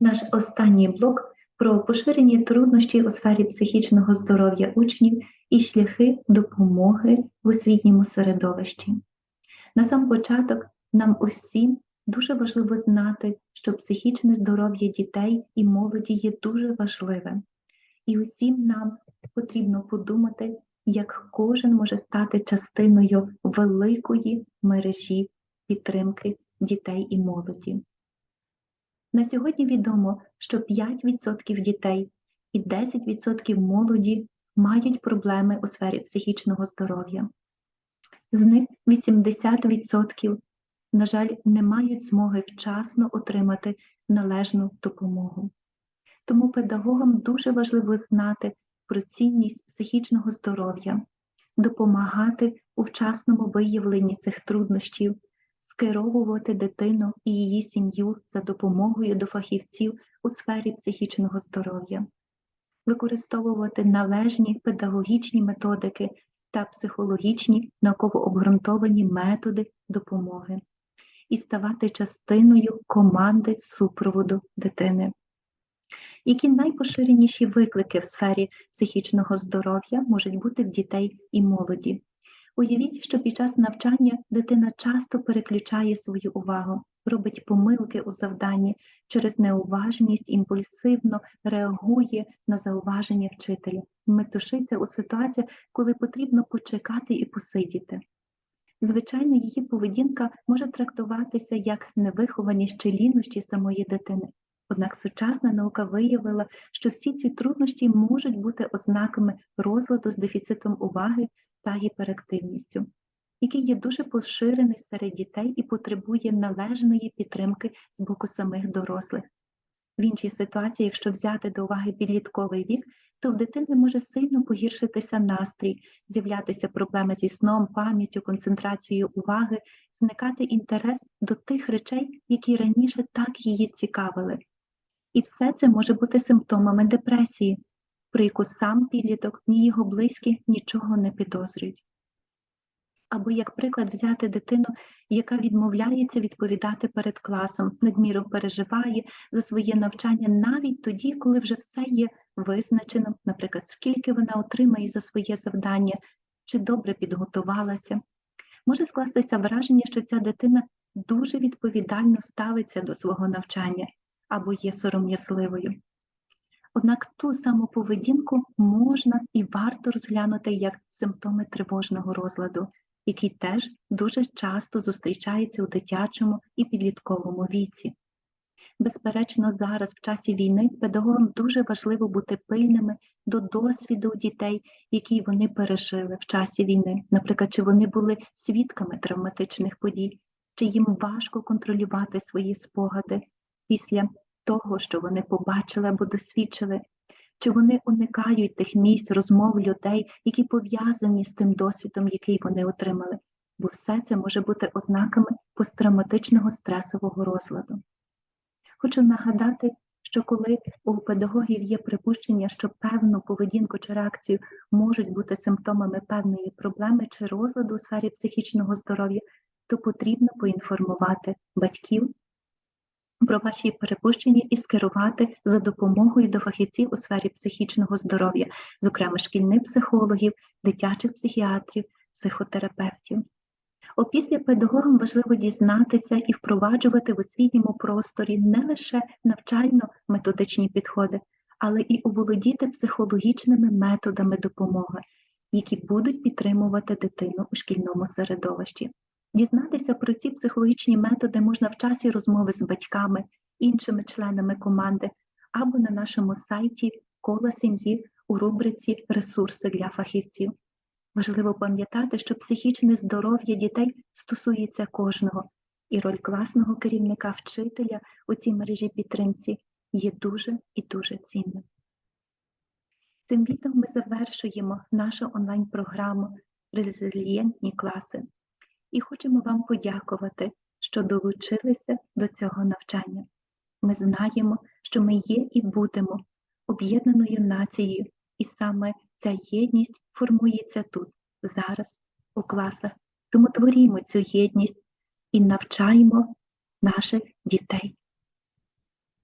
Наш останній блок про поширені труднощі у сфері психічного здоров'я учнів і шляхи допомоги в освітньому середовищі. На сам початок нам усім дуже важливо знати, що психічне здоров'я дітей і молоді є дуже важливим. І усім нам потрібно подумати, як кожен може стати частиною великої мережі підтримки дітей і молоді. На сьогодні відомо, що 5% дітей і 10% молоді мають проблеми у сфері психічного здоров'я. З них 80%, на жаль, не мають змоги вчасно отримати належну допомогу. Тому педагогам дуже важливо знати про цінність психічного здоров'я, допомагати у вчасному виявленні цих труднощів, скеровувати дитину і її сім'ю за допомогою до фахівців у сфері психічного здоров'я, використовувати належні педагогічні методики та психологічні науково обґрунтовані методи допомоги і ставати частиною команди супроводу дитини. Які найпоширеніші виклики в сфері психічного здоров'я можуть бути в дітей і молоді? Уявіть, що під час навчання дитина часто переключає свою увагу, робить помилки у завданні, через неуважність імпульсивно реагує на зауваження вчителя, метушиться у ситуаціях, коли потрібно почекати і посидіти. Звичайно, її поведінка може трактуватися як невихованість чи лінощі самої дитини. Однак сучасна наука виявила, що всі ці труднощі можуть бути ознаками розладу з дефіцитом уваги та гіперактивністю, який є дуже поширений серед дітей і потребує належної підтримки з боку самих дорослих. В іншій ситуації, якщо взяти до уваги підлітковий вік, то в дитини може сильно погіршитися настрій, з'являтися проблеми зі сном, пам'яттю, концентрацією уваги, зникати інтерес до тих речей, які раніше так її цікавили. І все це може бути симптомами депресії, про яку сам підліток, ні його близькі нічого не підозрюють. Або, як приклад, взяти дитину, яка відмовляється відповідати перед класом, надміру переживає за своє навчання навіть тоді, коли вже все є визначено, наприклад, скільки вона отримає за своє завдання, чи добре підготувалася. Може скластися враження, що ця дитина дуже відповідально ставиться до свого навчання або є сором'язливою. Однак ту саму поведінку можна і варто розглянути як симптоми тривожного розладу, який теж дуже часто зустрічається у дитячому і підлітковому віці. Безперечно, зараз, в часі війни, педагогам дуже важливо бути пильними до досвіду дітей, які вони пережили в часі війни, наприклад, чи вони були свідками травматичних подій, чи їм важко контролювати свої спогади після того, що вони побачили або досвідчили, чи вони уникають тих місць, розмов людей, які пов'язані з тим досвідом, який вони отримали, бо все це може бути ознаками посттравматичного стресового розладу. Хочу нагадати, що коли у педагогів є припущення, що певну поведінку чи реакцію можуть бути симптомами певної проблеми чи розладу у сфері психічного здоров'я, то потрібно поінформувати батьків про ваші перепущення і скерувати за допомогою до фахівців у сфері психічного здоров'я, зокрема шкільних психологів, дитячих психіатрів, психотерапевтів. Опісля педагогам важливо дізнатися і впроваджувати в освітньому просторі не лише навчально-методичні підходи, але і оволодіти психологічними методами допомоги, які будуть підтримувати дитину у шкільному середовищі. Дізнатися про ці психологічні методи можна в часі розмови з батьками, іншими членами команди або на нашому сайті Кола сім'ї у рубриці Ресурси для фахівців. Важливо пам'ятати, що психічне здоров'я дітей стосується кожного, і роль класного керівника вчителя у цій мережі підтримці є дуже і дуже цінним. Цим відео ми завершуємо нашу онлайн-програму Резилієнтні класи і хочемо вам подякувати, що долучилися до цього навчання. Ми знаємо, що ми є і будемо об'єднаною нацією, і саме ця єдність формується тут, зараз, у класах. Тому творімо цю єдність і навчаємо наших дітей.